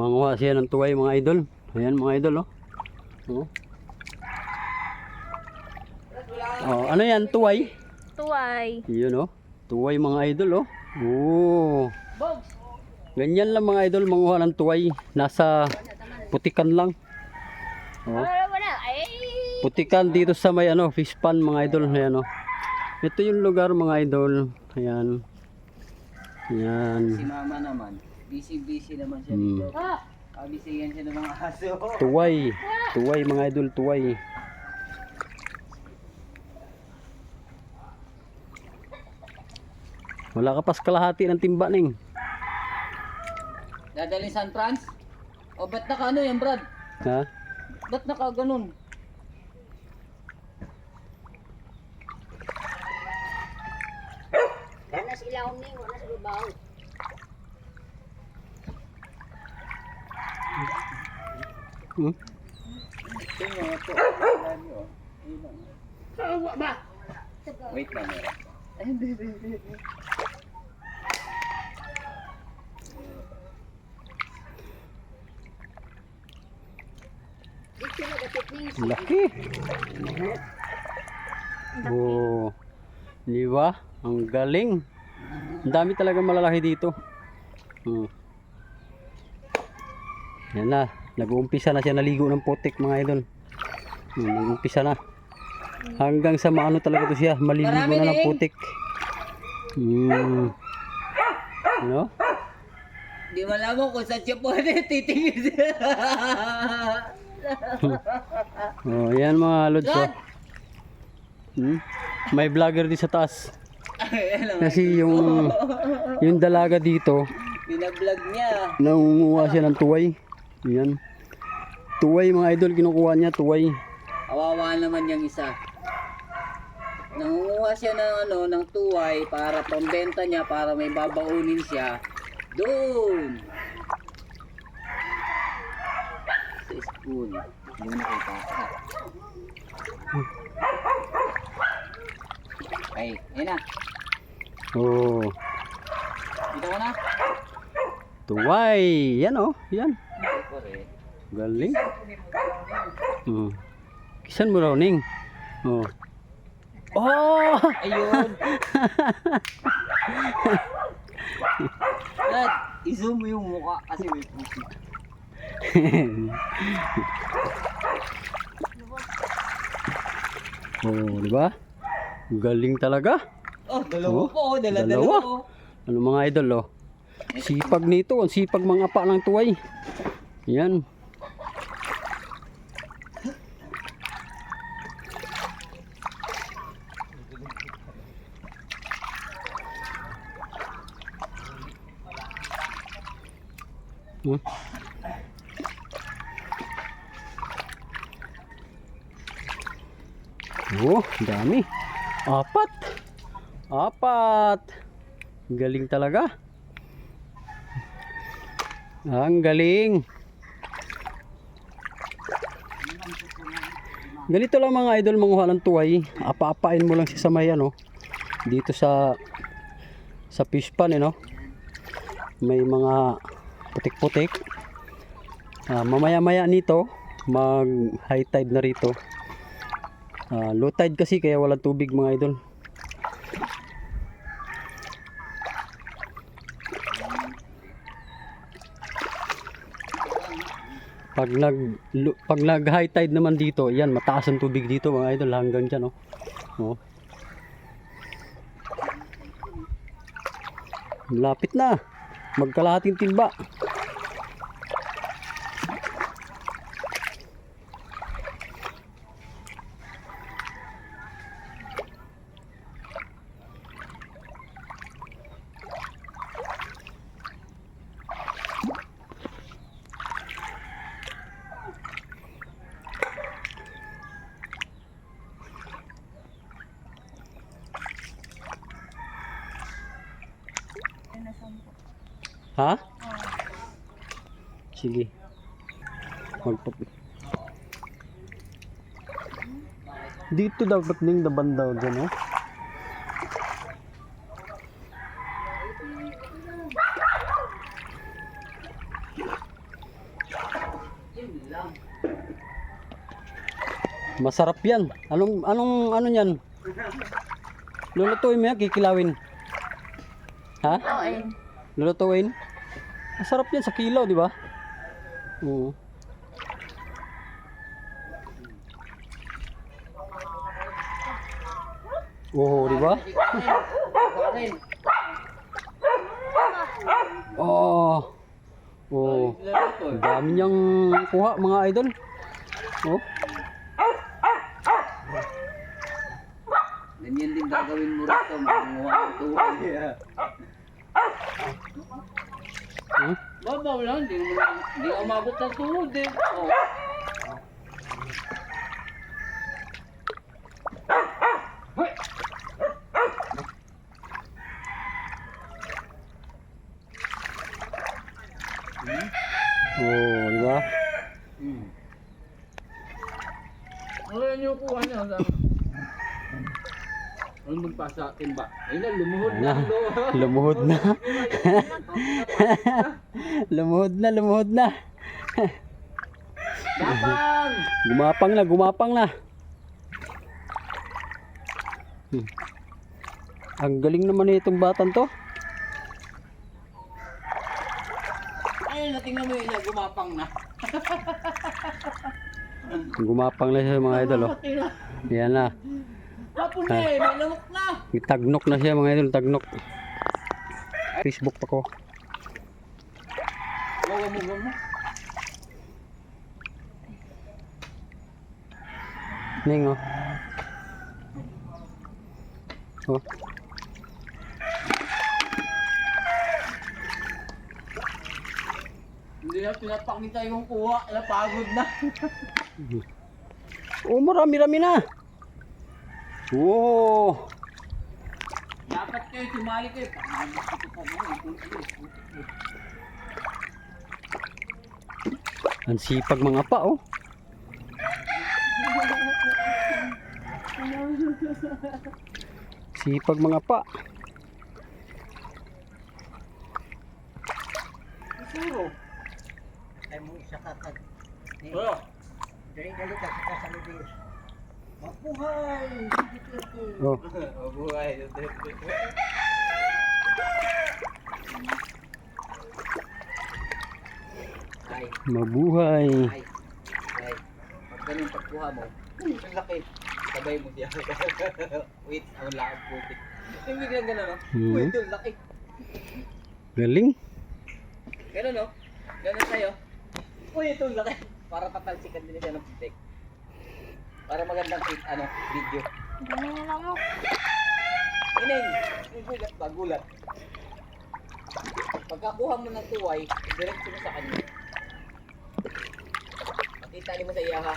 Manguha siya ng tuway mga idol. Ayan mga idol oh. Oh. Oh, ano yan? Tuway? Tuway. Yun oh. Tuway mga idol oh. Oh. Ganyan lang mga idol manguha ng tuway. Nasa putikan lang. Oh. Putikan dito sa may ano, fish pond mga idol. Ayan oh. Ito yung lugar mga idol. Ayan. Ayan. Si mama naman, busy-busy naman siya Hmm. dito. Kabisigan siya ng mga aso. Tuway. Tuway mga idol, tuway. Wala ka pas kalahati ng timba ning. Dadalhin San Franz? O ba't naka ano yan, Brad? Ha? Ba't naka ganun? Wala sila uming, wala sa babaw. Hmm? Ayun lang. Wait lang. Laki. Oh. Di ba? Ang galing. Ang dami talaga malalaki dito. Hmm. Yan na. Nag-uumpisa na siya naligo ng putik mga idol. Hmm, nag-uumpisa na. Hanggang sa maano talaga to siya. Maliligo Marami na ng putik. Hmm. Ano? Di malaman kung saan siya pwede titingin siya. Oh, yan mga lods. oh. Dad! Hmm? May vlogger din sa taas. Kasi yung yung dalaga dito, Binablog niya. nangunguha siya ng tuway. Yan. Tuway mga idol, kinukuha niya tuway. Kawawa naman yung isa. Nangunguha siya ng ano, ng tuway para pambenta niya para may babaunin siya. Doon. Sa school. Hindi mo nakita. Ay, ayun na. Oh, Dito ko na. tuway. Yan oh, yan. Galing. Oh. Kisan mo raw ning. Oh. Oh! Ayun. Dad, i-zoom mo yung mukha kasi may pusi. oh, di ba? Galing talaga. Oh, dalawa Oh, po. Oh, dala, dalawa. dalawa. Ano mga idol oh. Sipag nito, ang sipag mga pa ng tuway. Yan. Hmm? Oh, dami. Apat. Apat. Galing talaga. Ang galing. Ganito lang mga idol manguha ng tuway. Apa-apain mo lang siya sa may ano. Dito sa sa fish pan eh no. May mga putik-putik. Ah, mamaya-maya nito mag high tide na rito. Ah, low tide kasi kaya walang tubig mga idol. Pag nag pag nag high tide naman dito, yan mataas ang tubig dito mga idol hanggang diyan oh. Oh. Lapit na. Magkalahating timba. Ha? Sige. Magpap... Dito dapat ning ding daban daw dyan. Oh. Masarap yan. Anong, anong, ano yan? Lulutuin mo yan, kikilawin. Ha? Lulutuin. Lulutuin? Masarap yan sa kilo, di ba? Oo. Oo, di ba? Kanin. Oo. Oo. Luluto. Ang dami niyang kuha, mga idol. Oh. Ganyan din gagawin mo rito. Manguha ng tuwag. Hmm? Babaw lang. Hindi mo hindi umabot ng tuhod eh. Oh. Oo, di ba? Hmm. Ano yung kuha niya? Ano nung pa sa atin ba? Ayun na, lumuhod na. Lumuhod na. lumuhod na, lumuhod na. Gapang! Gumapang na, gumapang na. Hmm. Ang galing naman nitong batan to. Ayun, natingnan mo yun na, gumapang na. Gumapang na siya mga idol oh. Yan na. Hapon na eh, may lamok na. Tagnok na siya mga idol, tagnok. Facebook pa ko. Gawa mo, gawa mo. Ning oh. Oh. Hindi na pinapakita yung kuha, napagod na. Oh, marami-rami na. Oh. Dapat kayo sumali kayo. Pa mo. Ang sipag mga pa oh. Sipag mga pa. Siguro. Ay mo isa katag. Oh. Dali dali ka sa kasalubis. Mabuhay! Oh. Mabuhay. Ay, Mabuhay. ay, ay. Pag ganun pagkuha mo, ang laki. Sabay mo siya. Wait, ang lakad putik. Yung biglang ganun, no? Hmm. Wait, yung laki. Galing. Ganun, no? Ganun sa'yo. Uy, ito ang laki. Para patalsikan din siya ng putik. Para magandang fit, ano, video. Dami na lang mo. Inin, yung gulat ba? Gulat. Pagkakuha mo ng tuway, diretso mo sa kanya. Makita mo sa iya ha.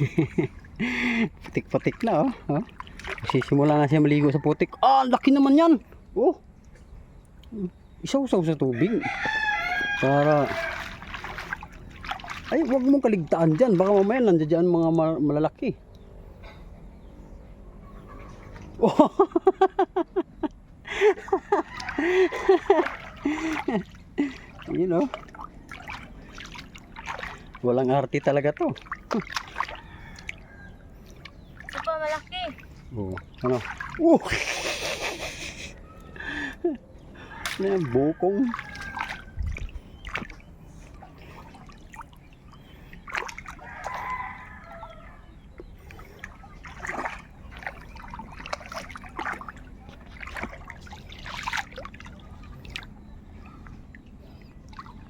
Putik-putik na oh. oh. Sisimula na siya maligo sa putik. Ah, ang laki naman yan. Oh. Isaw-saw sa tubig. Para ay, wag mong kaligtaan dyan. Baka mamaya nandiyan dyan mga ma- malalaki. Oh. Yun oh. Walang arte talaga to. Ito pa Oo. Ano? Uh! Ano yan? Bukong.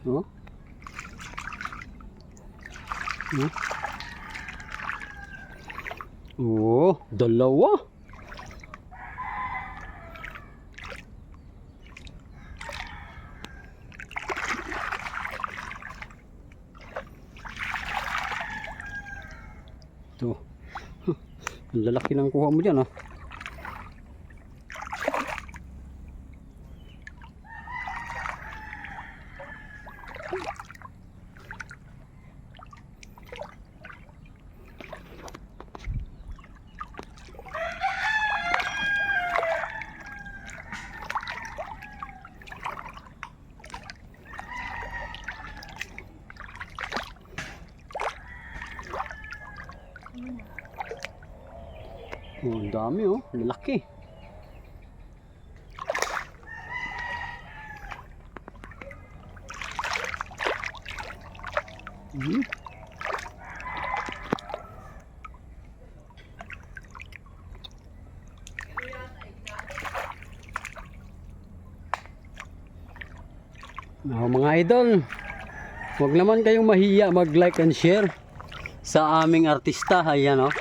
Oh? Hmm? Oo, dalawa. Ito. Ang lalaki ng kuha mo dyan ah. Oh, ang dami oh. Lalaki. Hmm. Oh, mga idol, huwag naman kayong mahiya mag-like and share sa aming artista. Ayan oh.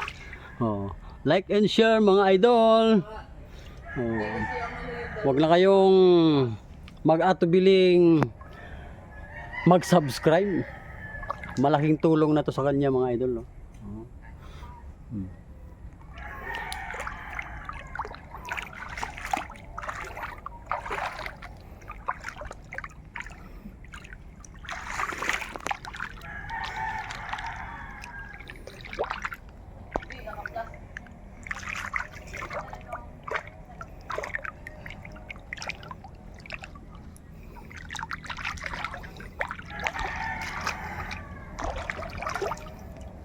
Oh, like and share mga idol. Oh. Huwag na kayong mag-atubiling mag-subscribe. Malaking tulong na to sa kanya mga idol. No? Oh. Hmm.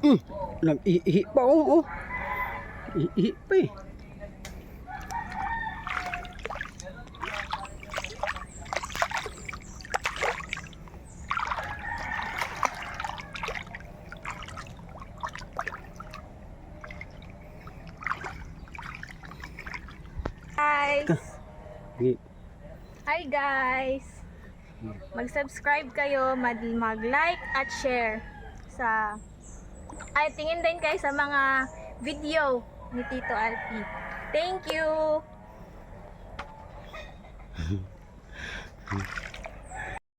Mm, nag-ihi pa oh, oh. Ihi pa eh. Hi guys! Mag-subscribe kayo, mag- mag-like at share sa ay tingin din kayo sa mga video ni Tito Alpi. Thank you!